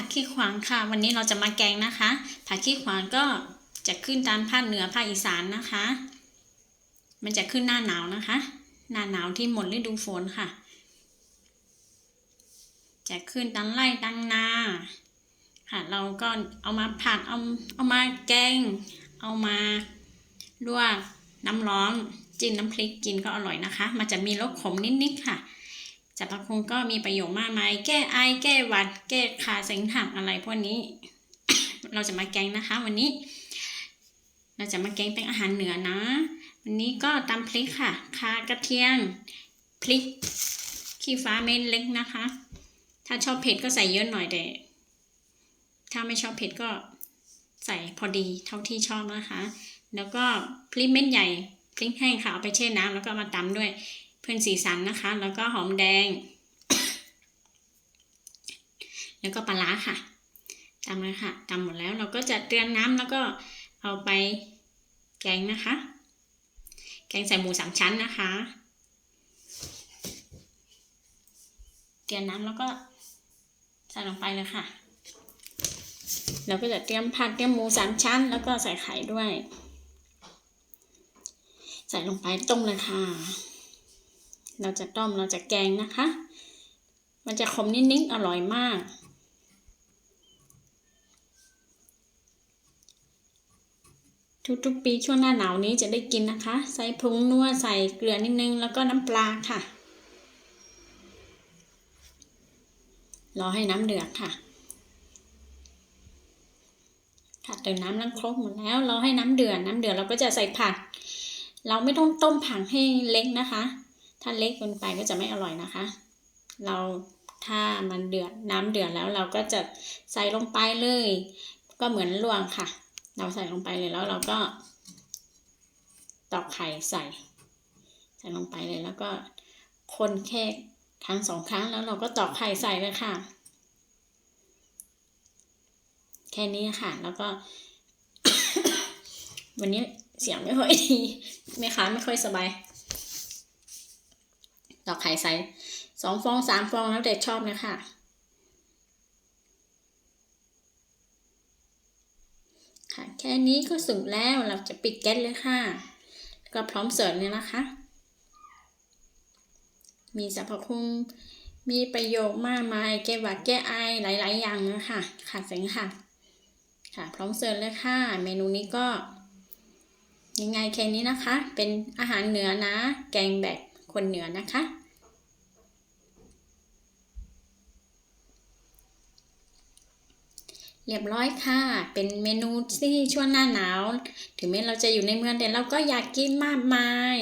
ผักขี้ขวางค่ะ วันนี้เราจะมาแกงนะคะ ผักขี้ขวางก็จะขึ้นตามภาคเหนือภาคอีสานนะคะ มันจะขึ้นหน้าหนาวนะคะ หน้าหนาวที่หมดฤดูฝนค่ะ จะขึ้นตังไร่ตังนาค่ะเราก็เอามาผัดเอาเอามาแกง เอามาลวกน้ำร้อนจิ้มน้ำพริกกินก็อร่อยนะคะ มันจะมีรสขมนิดๆค่ะ สรรพคุณก็มีประโยชน์มากมาย แก้ไอ แก้หวัด แก้ขาเสงถังอะไรพวกนี้ เราจะมาแกงนะคะ วันนี้ เราจะมาแกงเป็นอาหารเหนือนะ วันนี้ก็ตำพริกค่ะ คากระเทียม พริก ขี้ฟ้าเม็ดเล็กนะคะ ถ้าชอบเผ็ดก็ใส่เยอะหน่อยแต่ถ้าไม่ชอบเผ็ดก็ใส่พอดีเท่าที่ชอบนะคะ แล้วก็พริกเม็ดใหญ่พริกแห้งค่ะเอาไปแช่น้ำแล้วก็มาตำด้วย เพื่อนสีสันนะคะ แล้วก็หอมแดง แล้วก็ปลาร้าค่ะตำเลยค่ะตำหมดแล้วเราก็จะเตรียมน้ำแล้วก็เอาไปแกงนะคะ แกงใส่หมูสามชั้นนะคะเตรียมน้ำแล้วก็ใส่ลงไปเลยค่ะ เราก็จะเตรียมผักเตรียมหมูสามชั้น แล้วก็ใส่ไข่ด้วย ใส่ลงไปต้มเลยค่ะ เราจะต้มเราจะแกงนะคะ มันจะขมนิดๆอร่อยมาก ทุกๆปีช่วงหน้าหนาวนี้จะได้กินนะคะ ใส่ผงนัวใส่เกลือนิดนึงแล้วก็น้ำปลาค่ะ รอให้น้ำเดือดค่ะค่ะเติมน้ำล้างครกหมดแล้วรอให้น้ำเดือดน้ำเดือดเราก็จะใส่ผัก เราไม่ต้องต้มผักให้เล็กนะคะ ถ้าเล็กเกินไปก็จะไม่อร่อยนะคะ เราถ้ามันเดือดน้ำเดือดแล้วเราก็จะใส่ลงไปเลย ก็เหมือนลวงค่ะ เราใส่ลงไปเลยแล้วเราก็ตอกไข่ใส่ ใส่ลงไปเลยแล้วก็คนแค่ครั้งสองครั้งแล้วเราก็ตอกไข่ใส่เลยค่ะ แค่นี้ค่ะแล้วก็ วันนี้เสียงไม่ค่อยดีแม่ค้าไม่ค่อยสบาย ตอกไข่ใสสองฟองสามฟองแล้วแต่ชอบเลยค่ะค่ะแค่นี้ก็สุกแล้วเราจะปิดแก๊สเลยค่ะก็พร้อมเสิร์ฟเลยนะคะ มีสรรพคุณมีประโยชน์มากมายแก้หวัดแก้ไอหลาย ๆ อย่างเลยค่ะค่ะเสียงค่ะค่ะ พร้อมเสิร์ฟเลยค่ะ เมนูนี้ก็ยังไงแค่นี้นะคะ เป็นอาหารเหนือนะ แกงแบบ คนเหนือนะคะ เรียบร้อยค่ะ เป็นเมนูที่ช่วงหน้าหนาว ถึงแม้เราจะอยู่ในเมืองแต่เราก็อยากกินมากมาย